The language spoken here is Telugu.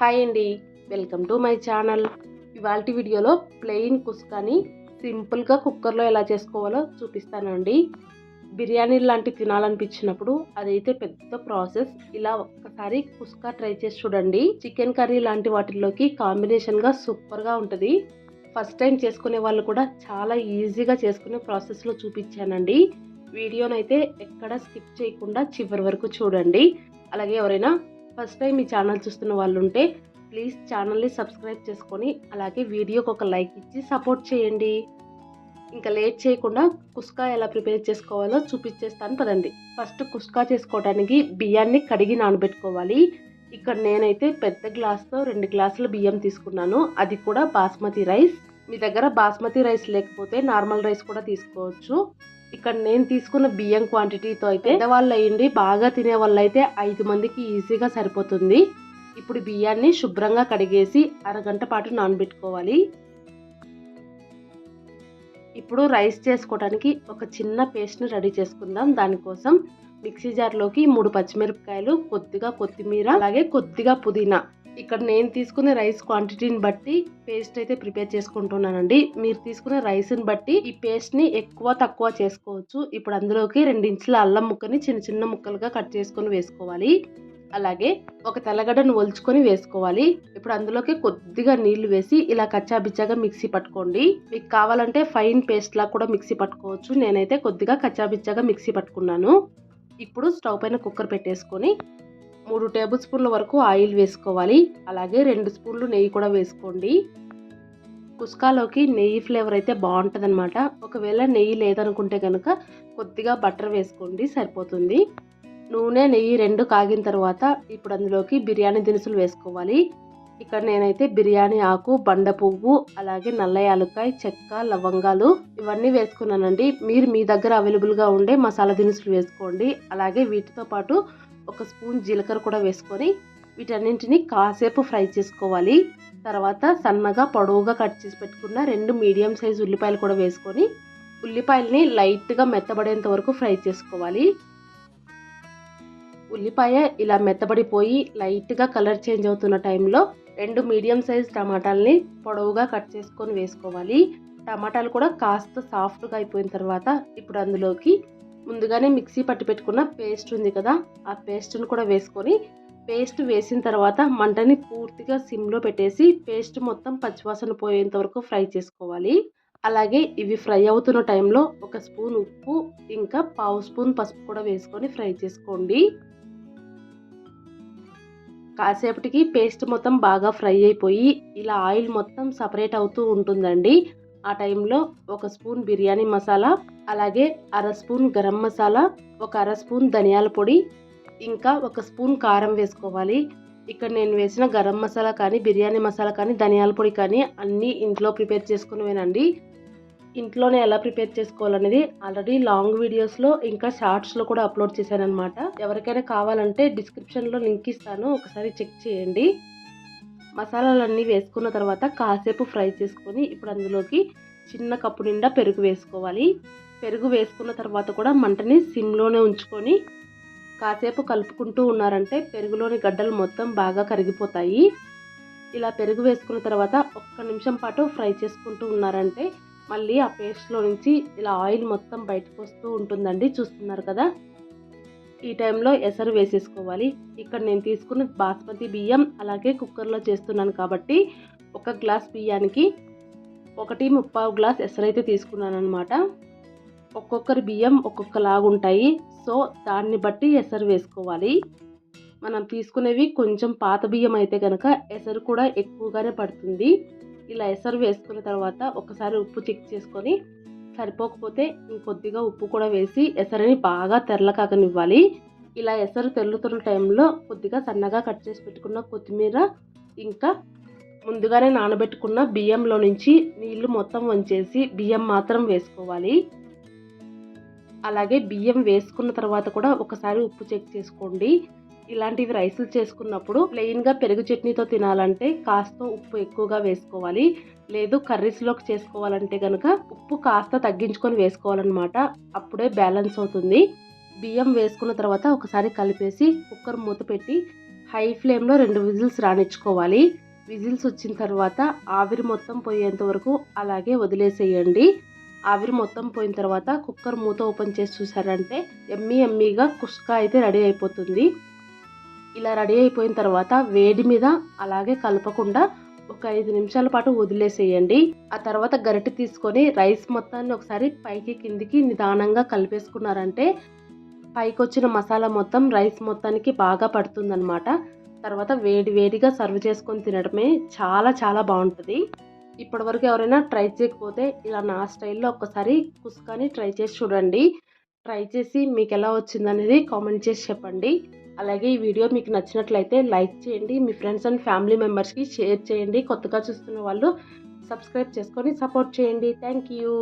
హాయ్ అండి. Welcome to my channel. ఇవాళ వీడియోలో ప్లెయిన్ కుస్కాని సింపుల్గా కుక్కర్లో ఎలా చేసుకోవాలో చూపిస్తానండి. బిర్యానీ లాంటి తినాలనిపించినప్పుడు అదైతే పెద్ద ప్రాసెస్. ఇలా ఒక్కసారి కుస్కా ట్రై చేసి చూడండి. చికెన్ కర్రీ లాంటి వాటిల్లోకి కాంబినేషన్గా సూపర్గా ఉంటుంది. ఫస్ట్ టైం చేసుకునే వాళ్ళు కూడా చాలా ఈజీగా చేసుకునే ప్రాసెస్లో చూపించానండి. వీడియోనైతే ఎక్కడ స్కిప్ చేయకుండా చివరి వరకు చూడండి. అలాగే ఎవరైనా ఫస్ట్ టైం ఈ ఛానల్ చూస్తున్న వాళ్ళు ఉంటే ప్లీజ్ ఛానల్ని సబ్స్క్రైబ్ చేసుకొని అలాగే వీడియోకి ఒక లైక్ ఇచ్చి సపోర్ట్ చేయండి. ఇంకా లేట్ చేయకుండా కుస్కా ఎలా ప్రిపేర్ చేసుకోవాలో చూపించేస్తాను పదండి. ఫస్ట్ కుస్కా చేసుకోవడానికి బియ్యాన్ని కడిగి నానబెట్టుకోవాలి. ఇక్కడ నేనైతే పెద్ద గ్లాస్తో రెండు గ్లాసుల బియ్యం తీసుకున్నాను. అది కూడా బాస్మతి రైస్. మీ దగ్గర బాస్మతి రైస్ లేకపోతే నార్మల్ రైస్ కూడా తీసుకోవచ్చు. ఇక్కడ నేను తీసుకున్న బియ్యం క్వాంటిటీతో అయితే పెద్దవాళ్ళు అయ్యండి బాగా తినే వాళ్ళు అయితే ఐదు మందికి ఈజీగా సరిపోతుంది. ఇప్పుడు బియ్యాన్ని శుభ్రంగా కడిగేసి అరగంట పాటు నానబెట్టుకోవాలి. ఇప్పుడు రైస్ చేసుకోవడానికి ఒక చిన్న పేస్ట్ని రెడీ చేసుకుందాం. దానికోసం మిక్సీ జార్లోకి మూడు పచ్చిమిరపకాయలు కొద్దిగా కొత్తిమీర అలాగే కొద్దిగా పుదీనా ఇక్కడ నేను తీసుకునే రైస్ క్వాంటిటీని బట్టి పేస్ట్ అయితే ప్రిపేర్ చేసుకుంటున్నానండి. మీరు తీసుకునే రైస్ని బట్టి ఈ పేస్ట్ని ఎక్కువ తక్కువ చేసుకోవచ్చు. ఇప్పుడు అందులోకి రెండించుల అల్లం ముక్కని చిన్న చిన్న ముక్కలుగా కట్ చేసుకొని వేసుకోవాలి. అలాగే ఒక తెల్లగడ్డను ఒలుచుకొని వేసుకోవాలి. ఇప్పుడు అందులోకి కొద్దిగా నీళ్ళు వేసి ఇలా కచ్చాబిచ్చాగా మిక్సీ పట్టుకోండి. మీకు కావాలంటే ఫైన్ పేస్ట్ లా కూడా మిక్సీ పట్టుకోవచ్చు. నేనైతే కొద్దిగా కచ్చాబిచ్చాగా మిక్సీ పట్టుకున్నాను. ఇప్పుడు స్టవ్ పైన కుక్కర్ పెట్టేసుకొని మూడు టేబుల్ స్పూన్ల వరకు ఆయిల్ వేసుకోవాలి. అలాగే రెండు స్పూన్లు నెయ్యి కూడా వేసుకోండి. కుస్కాలోకి నెయ్యి ఫ్లేవర్ అయితే బాగుంటుంది అనమాట ఒకవేళ నెయ్యి లేదనుకుంటే కనుక కొద్దిగా బటర్ వేసుకోండి సరిపోతుంది. నూనె నెయ్యి రెండు కాగిన తర్వాత ఇప్పుడు అందులోకి బిర్యానీ దినుసులు వేసుకోవాలి. ఇక్కడ నేనైతే బిర్యానీ ఆకు బండ పువ్వు అలాగే నల్ల యాలుక్కాయ చెక్క లవంగాలు ఇవన్నీ వేసుకున్నానండి. మీరు మీ దగ్గర అవైలబుల్గా ఉండే మసాలా దినుసులు వేసుకోండి. అలాగే వీటితో పాటు ఒక స్పూన్ జీలకర్ర కూడా వేసుకొని వీటన్నింటిని కాసేపు ఫ్రై చేసుకోవాలి. తర్వాత సన్నగా పొడవుగా కట్ చేసి పెట్టుకున్న రెండు మీడియం సైజ్ ఉల్లిపాయలు కూడా వేసుకొని ఉల్లిపాయలని లైట్గా మెత్తబడేంత వరకు ఫ్రై చేసుకోవాలి. ఉల్లిపాయ ఇలా మెత్తబడిపోయి లైట్గా కలర్ చేంజ్ అవుతున్న టైంలో రెండు మీడియం సైజ్ టమాటాలని పొడవుగా కట్ చేసుకొని వేసుకోవాలి. టమాటాలు కూడా కాస్త సాఫ్ట్గా అయిపోయిన తర్వాత ఇప్పుడు అందులోకి ముందుగానే మిక్సీ పట్టి పెట్టుకున్న పేస్ట్ ఉంది కదా ఆ పేస్ట్ని కూడా వేసుకొని పేస్ట్ వేసిన తర్వాత మంటని పూర్తిగా సిమ్లో పెట్టేసి పేస్ట్ మొత్తం పచ్చివాసన పోయేంత వరకు ఫ్రై చేసుకోవాలి. అలాగే ఇవి ఫ్రై అవుతున్న టైంలో ఒక స్పూన్ ఉప్పు ఇంకా పావు స్పూన్ పసుపు కూడా వేసుకొని ఫ్రై చేసుకోండి. కాసేపటికి పేస్ట్ మొత్తం బాగా ఫ్రై అయిపోయి ఇలా ఆయిల్ మొత్తం సపరేట్ అవుతూ ఉంటుందండి. ఆ టైంలో ఒక స్పూన్ బిర్యానీ మసాలా అలాగే అర స్పూన్ గరం మసాలా ఒక అర స్పూన్ ధనియాల పొడి ఇంకా ఒక స్పూన్ కారం వేసుకోవాలి. ఇక్కడ నేను వేసిన గరం మసాలా కానీ బిర్యానీ మసాలా కానీ ధనియాల పొడి కానీ అన్నీ ఇంట్లో ప్రిపేర్ చేసుకునేవేనండి. ఇంట్లోనే ఎలా ప్రిపేర్ చేసుకోవాలనేది ఆల్రెడీ లాంగ్ వీడియోస్లో ఇంకా షార్ట్స్లో కూడా అప్లోడ్ చేశాను అనమాట ఎవరికైనా కావాలంటే డిస్క్రిప్షన్లో లింక్ ఇస్తాను ఒకసారి చెక్ చేయండి. మసాలాలన్నీ వేసుకున్న తర్వాత కాసేపు ఫ్రై చేసుకొని ఇప్పుడు అందులోకి చిన్న కప్పు నిండా పెరుగు వేసుకోవాలి. పెరుగు వేసుకున్న తర్వాత కూడా మంటని సిమ్లోనే ఉంచుకొని కాసేపు కలుపుకుంటూ ఉన్నారంటే పెరుగులోని గడ్డలు మొత్తం బాగా కరిగిపోతాయి. ఇలా పెరుగు వేసుకున్న తర్వాత ఒక్క నిమిషం పాటు ఫ్రై చేసుకుంటూ ఉన్నారంటే మళ్ళీ ఆ పేస్ట్లో నుంచి ఇలా ఆయిల్ మొత్తం బయటకు వస్తూ ఉంటుందండి. చూస్తున్నారు కదా? ఈ టైంలో ఎసరు వేసేసుకోవాలి. ఇక్కడ నేను తీసుకున్న బాస్మతి బియ్యం అలాగే కుక్కర్లో చేస్తున్నాను కాబట్టి ఒక గ్లాస్ బియ్యానికి ఒకటి ముప్పావు గ్లాస్ ఎసరైతే తీసుకున్నాను అనమాట ఒక్కొక్కరి బియ్యం ఒక్కొక్కలాగా ఉంటాయి. సో దాన్ని బట్టి ఎసరు వేసుకోవాలి. మనం తీసుకునేవి కొంచెం పాత బియ్యం అయితే కనుక ఎసరు కూడా ఎక్కువగానే పడుతుంది. ఇలా ఎసరు వేసుకున్న తర్వాత ఒకసారి ఉప్పు చెక్ చేసుకొని సరిపోకపోతే ఇంకొద్దిగా ఉప్పు కూడా వేసి ఎసరని బాగా తెరలకాకనివ్వాలి ఇలా ఎసరు తెల్లుతున్న టైంలో కొద్దిగా సన్నగా కట్ చేసి పెట్టుకున్న కొత్తిమీర ఇంకా ముందుగానే నానబెట్టుకున్న బియ్యంలో నుంచి నీళ్ళు మొత్తం వంచేసి బియ్యం మాత్రం వేసుకోవాలి. అలాగే బియ్యం వేసుకున్న తర్వాత కూడా ఒకసారి ఉప్పు చెక్ చేసుకోండి. ఇలాంటివి రైసులు చేసుకున్నప్పుడు ప్లెయిన్గా పెరుగు చట్నీతో తినాలంటే కాస్త ఉప్పు ఎక్కువగా వేసుకోవాలి. లేదు కర్రీస్లోకి చేసుకోవాలంటే కనుక ఉప్పు కాస్త తగ్గించుకొని వేసుకోవాలన్నమాట. అప్పుడే బ్యాలెన్స్ అవుతుంది. బియ్యం వేసుకున్న తర్వాత ఒకసారి కలిపేసి కుక్కర్ మూత పెట్టి హై ఫ్లేమ్లో రెండు విజిల్స్ రానిచ్చుకోవాలి. విజిల్స్ వచ్చిన తర్వాత ఆవిరి మొత్తం పోయేంత వరకు అలాగే వదిలేసేయండి. ఆవిరి మొత్తం పోయిన తర్వాత కుక్కర్ మూత ఓపెన్ చేసి చూసారంటే ఎమ్మీ ఎమ్మీగా కుష్కా అయితే రెడీ అయిపోతుంది. ఇలా రెడీ అయిపోయిన తర్వాత వేడి మీద అలాగే కలపకుండా ఒక ఐదు నిమిషాల పాటు వదిలేసేయండి. ఆ తర్వాత గరిటె తీసుకొని రైస్ మొత్తాన్ని ఒకసారి పైకి కిందికి నిదానంగా కలిపేసుకున్నారంటే పైకి వచ్చిన మసాలా మొత్తం రైస్ మొత్తానికి బాగా పడుతుందనమాట తర్వాత వేడి వేడిగా సర్వ్ చేసుకొని తినడమే చాలా చాలా బాగుంటుంది. ఇప్పటివరకు ఎవరైనా ట్రై చేయకపోతే ఇలా నా స్టైల్లో ఒక్కసారి కుస్కాని ట్రై చేసి చూడండి. ట్రై చేసి మీకు ఎలా వచ్చిందనేది కామెంట్ చేసి చెప్పండి. అలాగే ఈ వీడియో మీకు నచ్చినట్లయితే లైక్ చేయండి మీ ఫ్రెండ్స్ అండ్ ఫ్యామిలీ మెంబర్స్కి షేర్ చేయండి. కొత్తగా చూస్తున్న వాళ్ళు సబ్స్క్రైబ్ చేసుకొని సపోర్ట్ చేయండి. Thank you.